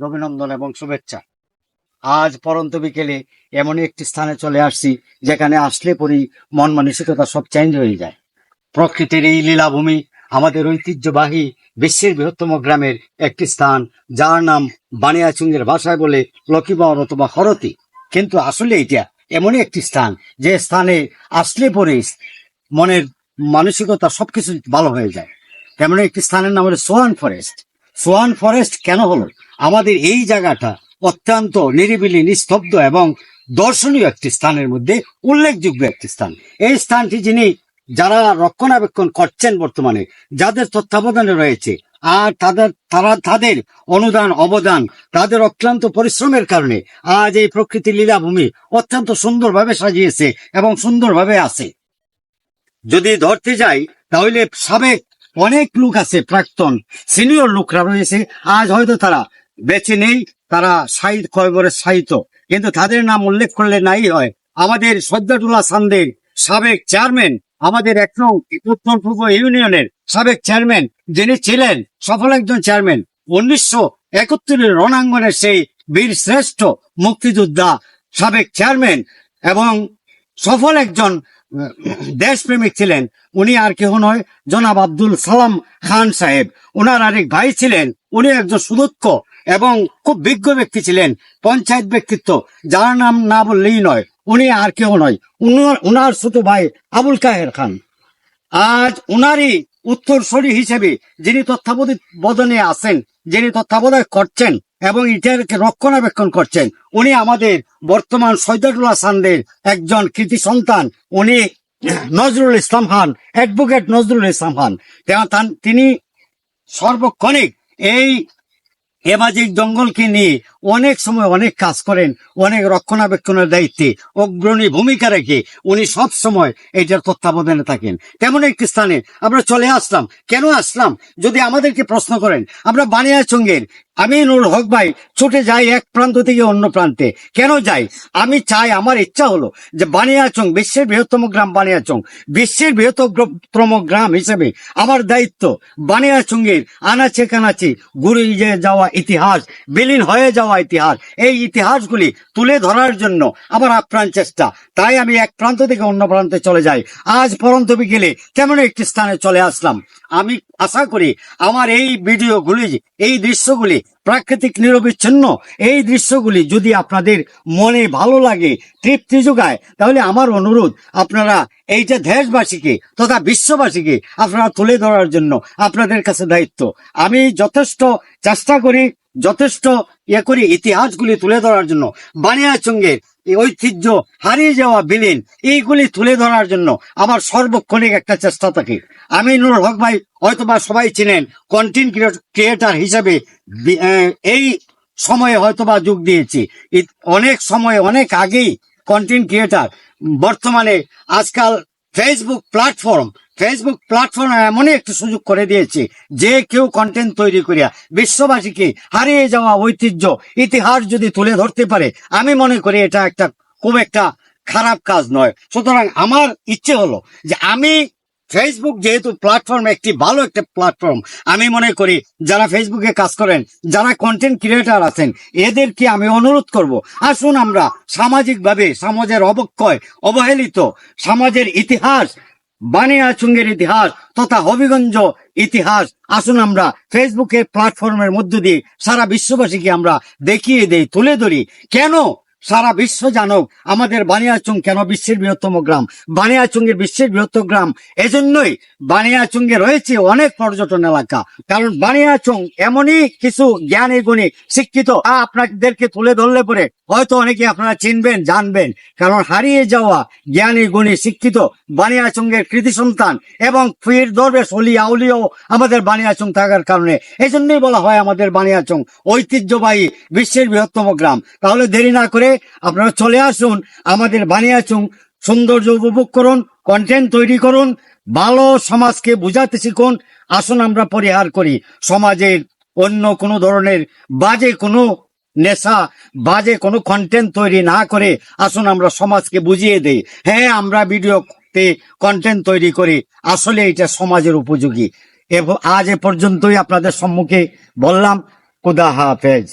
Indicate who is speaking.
Speaker 1: অভিনন্দন এবং শুভেচ্ছা। আজ পরন্ত বিকেলে এমন একটি স্থানে চলে আসছি, যেখানে আসলে পরই মন মানসিকতা সব চেঞ্জ হয়ে যায়। প্রকৃতির এই লীলাভূমি আমাদের ঐতিহ্যবাহী বিশ্বের বৃহত্তম গ্রামের একটি স্থান, যার নাম বানিয়াচুঙ্গের ভাষায় বলে লকিবর অথবা হরতি। কিন্তু আসলে এটা এমনই একটি স্থান, যে স্থানে আসলে পরে মনের মানসিকতা সবকিছু ভালো হয়ে যায়। তেমন একটি স্থানের নাম হলো সোয়ান ফরেস্ট। সোয়ান ফরেস্ট কেন হলো? আমাদের এই জায়গাটা অত্যন্ত নিরিবিলি, নিস্তব্ধ এবং দর্শনীয় একটি স্থানের মধ্যে উল্লেখযোগ্য একটি স্থান। এই স্থানটি যিনি যারা রক্ষণাবেক্ষণ করছেন বর্তমানে, যাদের তত্ত্বাবধানে রয়েছে আর তাদের, তারা, তাদের অনুদান, অবদান, তাদের অক্লান্ত পরিশ্রমের কারণে আজ এই প্রকৃতি লীলাভূমি অত্যন্ত সুন্দরভাবে সাজিয়েছে এবং সুন্দরভাবে আছে। যদি ধরতে যাই, তাহলে সাবেক অনেক লোক আছে, প্রাক্তন, সিনিয়র লোকরা রয়েছে। আজ হয়তো তারা বেঁচে নেই, তারা সাহিত্য কয়বরে সাহিত্য কিন্তু তাদের নাম উল্লেখ করলে নাই হয়। আমাদের সদ্দাটুল্লাহ সান্দের সাবেক চেয়ারম্যান, আমাদের এক উত্তর পূর্ব ইউনিয়নের সাবেক চেয়ারম্যান, যিনি ছিলেন সফল একজন চেয়ারম্যান, উনিশশো একাত্তরের রণাঙ্গনের সেই বীর শ্রেষ্ঠ মুক্তিযোদ্ধা সাবেক চেয়ারম্যান এবং সফল একজন দেশপ্রেমিক ছিলেন। উনি আর কেউ নয়, জনাব আব্দুল সালাম খান সাহেব। ওনার আরেক ভাই ছিলেন। উনি একজন সুদক্ষ এবং খুব বিজ্ঞ ব্যক্তি ছিলেন, পঞ্চায়েত ব্যক্তিত্ব। যার নাম না বললেই নয়, উনি আর কেউ নয়, উনার ছোট ভাই আবুল কাহের খান। আজ উনারই উত্তরসূরি হিসেবে যিনি তত্ত্বাবধানে আছেন, যিনি তত্ত্বাবধান করছেন এবং ইটারকে রক্ষণাবেক্ষণ করছেন, উনি আমাদের বর্তমান সৈদাটুল্লাহ সান্দের একজন কৃতি সন্তান। উনি নজরুল ইসলাম খান অ্যাডভোকেট নজরুল ইসলাম খান। তিনি সর্বক্ষণিক এই হেমাজিক জঙ্গলকে নিয়ে অনেক সময় অনেক কাজ করেন, অনেক রক্ষণাবেক্ষণের দায়িত্বে, অগ্রণী ভূমিকা রেখে উনি সব সময় এইটার তত্ত্বাবধানে থাকেন। তেমন একটি স্থানে? আমরা চলে আসলাম। কেন আসলাম? যদি আমাদেরকে প্রশ্ন করেন। আমরা বানিয়াচঙ্গের আমি নুর হক ভাই ছুটে যাই এক প্রান্ত থেকে অন্য প্রান্তে। কেন যাই আমি চাই, আমার ইচ্ছা হলো যে বানিয়াচং বিশ্বের বৃহত্তম গ্রাম বানিয়াচং বিশ্বের বৃহত্তম গ্রাম হিসেবে আমার দায়িত্ব বানিয়াচঙ্গের আনাচে কানাচে গুড়িয়ে যাওয়া ইতিহাস, বিলীন হয়ে যাওয়া ইতিহাস। এই ইতিহাসগুলি তুলে ধরার জন্য আমার আপ্রাণ চেষ্টা। তাই আমি এক প্রান্ত থেকে অন্য প্রান্তে চলে যাই। আজ পরন্ত বিকেলে তেমন একটি স্থানে চলে আসলাম। আমি আশা করি আমার এই ভিডিওগুলি, এই দৃশ্যগুলি প্রাকৃতিক নিরবিচ্ছিন্ন। এই দৃশ্যগুলি যদি আপনাদের মনে ভালো লাগে, তৃপ্তি যোগায়, তাহলে আমার অনুরোধ, আপনারা এইটা দেশবাসীকে তথা বিশ্ববাসীকে আপনারা তুলে ধরার জন্য আপনাদের কাছে দায়িত্ব। আমি যথেষ্ট চেষ্টা করি যথেষ্ট ইয়ে করি ইতিহাসগুলি তুলে ধরার জন্য। বানিয়াচঙ্গের ঐতিহ্য হারিয়ে যাওয়া বিলীন, এইগুলি তুলে ধরার জন্য আমার সর্বক্ষণিক একটা চেষ্টা থাকে। আমি নুর হক ভাই হয়তোবা সবাই চিনেন কন্টেন্ট ক্রিয়েটার হিসেবে এই সময়ে হয়তোবা যোগ দিয়েছি। অনেক সময়, অনেক আগেই কন্টেন্ট ক্রিয়েটার বর্তমানে আজকাল ফেসবুক প্ল্যাটফর্ম ফেসবুক প্ল্যাটফর্ম এমনই একটি সুযোগ করে দিয়েছে, যে কেউ কন্টেন্ট তৈরি করিয়া বিশ্ববাসীকে হারিয়ে যাওয়া ঐতিহ্য, ইতিহাস যদি তুলে ধরতে পারে, আমি মনে করি এটা একটা খুব একটা খারাপ কাজ নয়। সুতরাং আমার ইচ্ছে হলো যে আমি ফেসবুক যেহেতু প্ল্যাটফর্ম একটি ভালো একটা প্ল্যাটফর্ম আমি মনে করি যারা ফেসবুকে কাজ করেন, যারা কন্টেন্ট ক্রিয়েটার আছেন, এদেরকে আমি অনুরোধ করব, আসুন আমরা সামাজিকভাবে সমাজের অবক্ষয়, অবহেলিত, সমাজের ইতিহাস বানিয়াচুঙ্গের ইতিহাস তথা হবিগঞ্জ ইতিহাস আসুন আমরা ফেসবুকের প্ল্যাটফর্মের মধ্য দিয়ে সারা বিশ্ববাসীকে আমরা দেখিয়ে দেই, তুলে ধরি। কেন? সারা বিশ্ব জানুক আমাদের বানিয়াচুং কেন বিশ্বের বৃহত্তম গ্রাম? বানিয়াচুঙ্গের বিশ্বের বৃহত্তম গ্রাম, এজন্যই বানিয়াচুঙ্গে রয়েছে অনেক পর্যটন এলাকা। কারণ বানিয়াচুং এমনই কিছু জ্ঞানী গুণী, শিক্ষিত আপনাদেরকে তুলে ধরলে পরে হয়তো অনেকে আপনারা চিনবেন, জানবেন। কারণ হারিয়ে যাওয়া জ্ঞানী, গুণী, শিক্ষিত বানিয়াচুঙ্গের কৃতি সন্তান এবং ফির দরবেশ অলি আউলিও আমাদের বানিয়াচুং থাকার কারণে। এই জন্যই বলা হয় আমাদের বানিয়াচুং ঐতিহ্যবাহী বিশ্বের বৃহত্তম গ্রাম। তাহলে দেরি না করে আপনারা চলে আসুন, আমাদের বানিয়াচুং সৌন্দর্য উপভোগ করুন কন্টেন্ট তৈরি করুন, ভালো সমাজকে বুঝাতে শিখুন। আসুন আমরা পরিহার করি। সমাজের অন্য কোনো ধরনের বাজে কোনো নেশা, বাজে কোনো কন্টেন্ট তৈরি না করে আসুন আমরা সমাজকে বুঝিয়ে দেই। হ্যাঁ আমরা ভিডিওতে কন্টেন্ট তৈরি করি। আসলে এটা সমাজের উপযোগী। আজ এ পর্যন্তই আপনাদের সম্মুখে বললাম। খুদা হাফেজ।